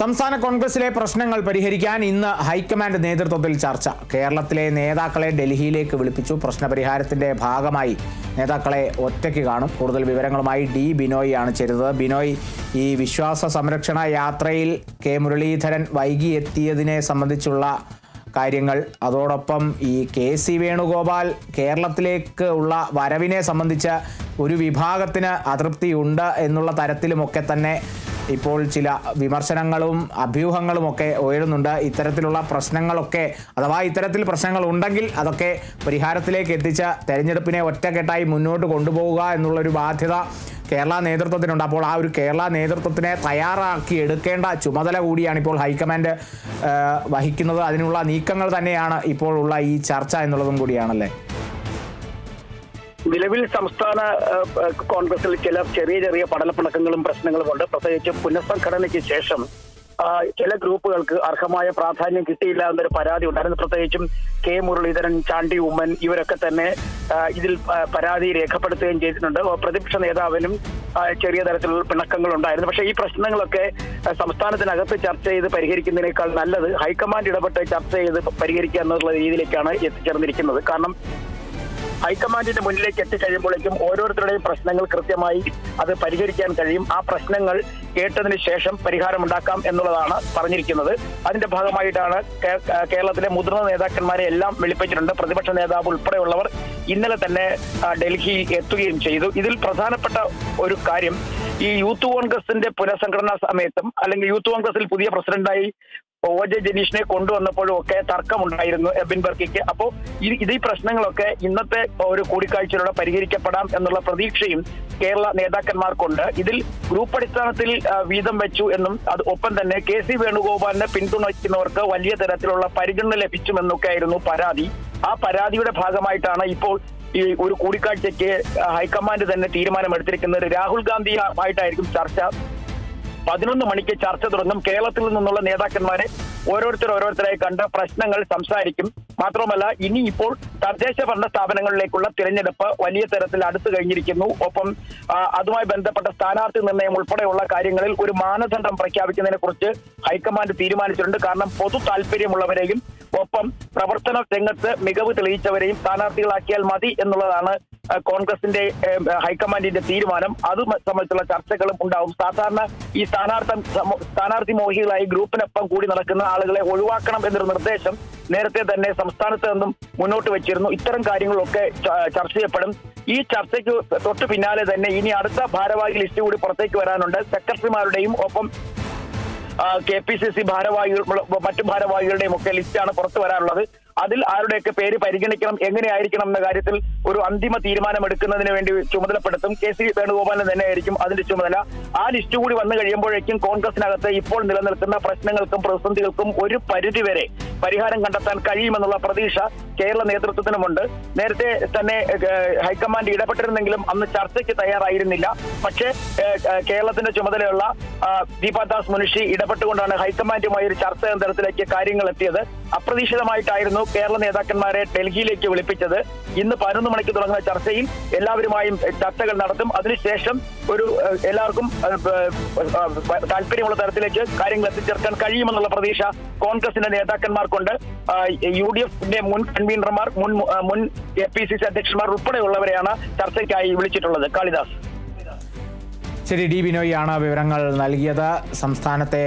സംസ്ഥാന കോൺഗ്രസിലെ പ്രശ്നങ്ങൾ പരിഹരിക്കാൻ ഇന്ന് ഹൈക്കമാൻഡ് നേതൃത്വത്തിൽ ചർച്ച. കേരളത്തിലെ നേതാക്കളെ ഡൽഹിയിലേക്ക് വിളിപ്പിച്ചു. പ്രശ്നപരിഹാരത്തിന്റെ ഭാഗമായി നേതാക്കളെ ഒറ്റയ്ക്ക് കാണും. കൂടുതൽ വിവരങ്ങളുമായി ഡി ബിനോയ് ആണ് ചേരുന്നത്. ബിനോയ് ഈ വിശ്വാസ സംരക്ഷണ യാത്രയിൽ കെ മുരളീധരൻ വൈകി എത്തിയതിനെ സംബന്ധിച്ചുള്ള കാര്യങ്ങൾ അതോടൊപ്പം ഈ കെ സി വേണുഗോപാൽ കേരളത്തിലേക്ക് ഉള്ള വരവിനെ സംബന്ധിച്ച് ഒരു വിഭാഗത്തിന് അതൃപ്തിയുണ്ട് എന്നുള്ള തരത്തിലുമൊക്കെ തന്നെ ഇപ്പോൾ ചില വിമർശനങ്ങളും അഭ്യൂഹങ്ങളും ഒക്കെ ഉയരുന്നുണ്ട്. ഇത്തരത്തിലുള്ള പ്രശ്നങ്ങളൊക്കെ അഥവാ ഇത്തരത്തിൽ പ്രശ്നങ്ങൾ ഉണ്ടെങ്കിൽ അതൊക്കെ പരിഹാരത്തിലേക്ക് എത്തിച്ച തെരഞ്ഞെടുപ്പിനെ ഒറ്റക്കെട്ടായി മുന്നോട്ട് കൊണ്ടുപോവുക എന്നുള്ളൊരു ബാധ്യത കേരള നേതൃത്വത്തിനുണ്ട്. അപ്പോൾ ആ ഒരു കേരള നേതൃത്വത്തിനെ തയ്യാറാക്കി എടുക്കേണ്ട ചുമതല കൂടിയാണ് ഇപ്പോൾ ഹൈക്കമാൻഡ് വഹിക്കുന്നത്. അതിനുള്ള നീക്കങ്ങൾ തന്നെയാണ് ഇപ്പോൾ ഉള്ള ഈ ചർച്ച എന്നുള്ളതും കൂടിയാണല്ലേ? നിലവിൽ സംസ്ഥാന കോൺഗ്രസിൽ ചില ചെറിയ ചെറിയ പടലപ്പിണക്കങ്ങളും പ്രശ്നങ്ങളും ഉണ്ട് പ്രത്യേകിച്ച് പുനഃസംഘടനയ്ക്ക് ശേഷം ചില ഗ്രൂപ്പുകൾക്ക് അർഹമായ പ്രാധാന്യം കിട്ടിയില്ല എന്നൊരു പരാതി ഉണ്ടായിരുന്നു. പ്രത്യേകിച്ചും കെ മുരളീധരൻ ചാണ്ടി ഉമ്മൻ ഇവരൊക്കെ തന്നെ ഇതിൽ പരാതി രേഖപ്പെടുത്തുകയും ചെയ്തിട്ടുണ്ട്. പ്രതിപക്ഷ നേതാവിനും ചെറിയ തരത്തിലുള്ള പിണക്കങ്ങൾ ഉണ്ടായിരുന്നു പക്ഷേ ഈ പ്രശ്നങ്ങളൊക്കെ സംസ്ഥാനത്തിനകത്ത് ചർച്ച ചെയ്ത് പരിഹരിക്കുന്നതിനേക്കാൾ നല്ലത് ഹൈക്കമാൻഡ് ഇടപെട്ട് ചർച്ച ചെയ്ത് പരിഹരിക്കുക എന്നുള്ള രീതിയിലേക്കാണ് എത്തിച്ചേർന്നിരിക്കുന്നത്. കാരണം ഹൈക്കമാൻഡിന്റെ മുന്നിലേക്ക് എത്തിക്കഴിയുമ്പോഴേക്കും ഓരോരുത്തരുടെയും പ്രശ്നങ്ങൾ കൃത്യമായി അത് പരിഹരിക്കാൻ കഴിയും. ആ പ്രശ്നങ്ങൾ കേട്ടതിന് ശേഷം പരിഹാരമുണ്ടാക്കാം എന്നുള്ളതാണ് പറഞ്ഞിരിക്കുന്നത്. അതിന്റെ ഭാഗമായിട്ടാണ് കേരളത്തിലെ മുതിർന്ന നേതാക്കന്മാരെ എല്ലാം വിളിപ്പിച്ചിട്ടുണ്ട്. പ്രതിപക്ഷ നേതാവ് ഉൾപ്പെടെയുള്ളവർ ഇന്നലെ തന്നെ ഡൽഹി എത്തുകയും ചെയ്തു. ഇതിൽ പ്രധാനപ്പെട്ട ഒരു കാര്യം ഈ യൂത്ത് കോൺഗ്രസിന്റെ പുനഃസംഘടനാ സമയത്തും അല്ലെങ്കിൽ യൂത്ത് കോൺഗ്രസിൽ പുതിയ പ്രസിഡന്റായി ഒ ജെ ജനീഷിനെ കൊണ്ടുവന്നപ്പോഴും ഒക്കെ തർക്കമുണ്ടായിരുന്നു എബിൻ ബർക്കിക്ക്. അപ്പോൾ ഇത് ഈ പ്രശ്നങ്ങളൊക്കെ ഇന്നത്തെ ഒരു കൂടിക്കാഴ്ചയിലൂടെ പരിഹരിക്കപ്പെടാം എന്നുള്ള പ്രതീക്ഷയും കേരള നേതാക്കന്മാർക്കുണ്ട്. ഇതിൽ ഗ്രൂപ്പ് അടിസ്ഥാനത്തിൽ വീതം വെച്ചു എന്നും അത് ഒപ്പം തന്നെ കെ സി വേണുഗോപാലിനെ പിന്തുണയ്ക്കുന്നവർക്ക് വലിയ തരത്തിലുള്ള പരിഗണന ലഭിച്ചുമെന്നൊക്കെ ആയിരുന്നു പരാതി. ആ പരാതിയുടെ ഭാഗമായിട്ടാണ് ഇപ്പോൾ ഈ ഒരു കൂടിക്കാഴ്ചയ്ക്ക് ഹൈക്കമാൻഡ് തന്നെ തീരുമാനമെടുത്തിരിക്കുന്നത്. രാഹുൽ ഗാന്ധിയുമായിട്ടായിരിക്കും ചർച്ച. പതിനൊന്ന് മണിക്ക് ചർച്ച തുടങ്ങും. കേരളത്തിൽ നിന്നുള്ള നേതാക്കന്മാരെ ഓരോരുത്തർ ഓരോരുത്തരായി കണ്ട് പ്രശ്നങ്ങൾ സംസാരിക്കും. മാത്രമല്ല ഇനി ഇപ്പോൾ തദ്ദേശ ഭരണ സ്ഥാപനങ്ങളിലേക്കുള്ള തിരഞ്ഞെടുപ്പ് വലിയ തരത്തിൽ അടുത്തു കഴിഞ്ഞിരിക്കുന്നു. ഒപ്പം അതുമായി ബന്ധപ്പെട്ട സ്ഥാനാർത്ഥി നിർണയം ഉൾപ്പെടെയുള്ള കാര്യങ്ങളിൽ ഒരു മാനദണ്ഡം പ്രഖ്യാപിക്കുന്നതിനെ കുറിച്ച് ഹൈക്കമാൻഡ് തീരുമാനിച്ചിട്ടുണ്ട്. കാരണം പൊതു താല്പര്യമുള്ളവരെയും ഒപ്പം പ്രവർത്തന രംഗത്ത് മികവ് തെളിയിച്ചവരെയും സ്ഥാനാർത്ഥികളാക്കിയാൽ മതി എന്നുള്ളതാണ് കോൺഗ്രസിന്റെ ഹൈക്കമാൻഡിന്റെ തീരുമാനം അത് സംബന്ധിച്ചുള്ള ചർച്ചകളും ഉണ്ടാവും. സാധാരണ ഈ സ്ഥാനാർത്ഥം സ്ഥാനാർത്ഥി മോഹികളായി ഗ്രൂപ്പിനൊപ്പം കൂടി നടക്കുന്ന ആളുകളെ ഒഴിവാക്കണം എന്നൊരു നിർദ്ദേശം നേരത്തെ തന്നെ സംസ്ഥാനത്ത് നിന്നും മുന്നോട്ട് വെച്ചിരുന്നു. ഇത്തരം കാര്യങ്ങളൊക്കെ ചർച്ച ചെയ്യപ്പെടും. ഈ ചർച്ചയ്ക്ക് തൊട്ടു പിന്നാലെ തന്നെ ഇനി അടുത്ത ഭാരവാഹി ലിസ്റ്റ് കൂടി പുറത്തേക്ക് വരാനുണ്ട്. സെക്രട്ടറിമാരുടെയും ഒപ്പം കെ പി സി സി ഭാരവാഹികൾ മറ്റു ഭാരവാഹികളുടെയും ഒക്കെ ലിസ്റ്റാണ് പുറത്തു വരാനുള്ളത് അതിൽ ആരുടെയൊക്കെ പേര് പരിഗണിക്കണം എങ്ങനെയായിരിക്കണം എന്ന കാര്യത്തിൽ ഒരു അന്തിമ തീരുമാനം എടുക്കുന്നതിന് വേണ്ടി ചുമതലപ്പെടുത്തും. കെ സി വേണുഗോപാലിന് തന്നെയായിരിക്കും അതിന്റെ ചുമതല. ആ ലിസ്റ്റ് കൂടി വന്നു കഴിയുമ്പോഴേക്കും കോൺഗ്രസിനകത്ത് ഇപ്പോൾ നിലനിൽക്കുന്ന പ്രശ്നങ്ങൾക്കും പ്രതിസന്ധികൾക്കും ഒരു പരിധിവരെ പരിഹാരം കണ്ടെത്താൻ കഴിയുമെന്നുള്ള പ്രതീക്ഷ കേരള നേതൃത്വത്തിനുമുണ്ട്. നേരത്തെ തന്നെ ഹൈക്കമാൻഡ് ഇടപെട്ടിരുന്നെങ്കിലും അന്ന് ചർച്ചയ്ക്ക് തയ്യാറായിരുന്നില്ല. പക്ഷേ കേരളത്തിന്റെ ചുമതലയുള്ള ദീപദാസ് ദീപാദാസ് മുനിഷി ഇടപെട്ടുകൊണ്ടാണ് ഹൈക്കമാൻഡുമായി ഒരു ചർച്ച എന്ന തരത്തിലേക്ക് കാര്യങ്ങൾ എത്തിയത് അപ്രതീക്ഷിതമായിട്ടായിരുന്നു കേരള നേതാക്കന്മാരെ ഡൽഹിയിലേക്ക് വിളിപ്പിച്ചത്. ഇന്ന് പതിനൊന്ന് മണിക്ക് തുടങ്ങുന്ന ചർച്ചയിൽ എല്ലാവരുമായും ചർച്ചകൾ നടത്തും. അതിനുശേഷം ഒരു എല്ലാവർക്കും താല്പര്യമുള്ള തരത്തിലേക്ക് കാര്യങ്ങൾ എത്തിച്ചേർക്കാൻ കഴിയുമെന്നുള്ള പ്രതീക്ഷ കോൺഗ്രസിന്റെ നേതാക്കന്മാർക്കുണ്ട്. യു ഡി എഫിന്റെ മുൻ കൺവീനർമാർ മുൻ മുൻ എ പി സി സി അധ്യക്ഷന്മാർ ഉൾപ്പെടെയുള്ളവരെയാണ് ചർച്ചയ്ക്കായി വിളിച്ചിട്ടുള്ളത്. കാളിദാസ്. ശരി ഡി ബിനോയ് ആണ് വിവരങ്ങൾ നൽകിയത്. സംസ്ഥാനത്തെ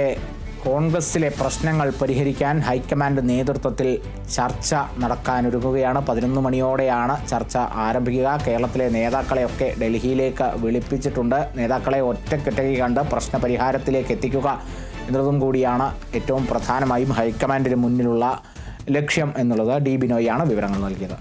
കോൺഗ്രസിലെ പ്രശ്നങ്ങൾ പരിഹരിക്കാൻ ഹൈക്കമാൻഡ് നേതൃത്വത്തിൽ ചർച്ച നടക്കാനൊരുങ്ങുകയാണ്. പതിനൊന്ന് മണിയോടെയാണ് ചർച്ച ആരംഭിക്കുക. കേരളത്തിലെ നേതാക്കളെയൊക്കെ ഡൽഹിയിലേക്ക് വിളിപ്പിച്ചിട്ടുണ്ട്. നേതാക്കളെ ഒറ്റക്കെട്ടകി കണ്ട് പ്രശ്നപരിഹാരത്തിലേക്ക് എത്തിക്കുക എന്നുള്ളതും കൂടിയാണ് ഏറ്റവും പ്രധാനമായും ഹൈക്കമാൻഡിന് മുന്നിലുള്ള ലക്ഷ്യം എന്നുള്ളത്. ഡി ബിനോയാണ് വിവരങ്ങൾ നൽകിയത്.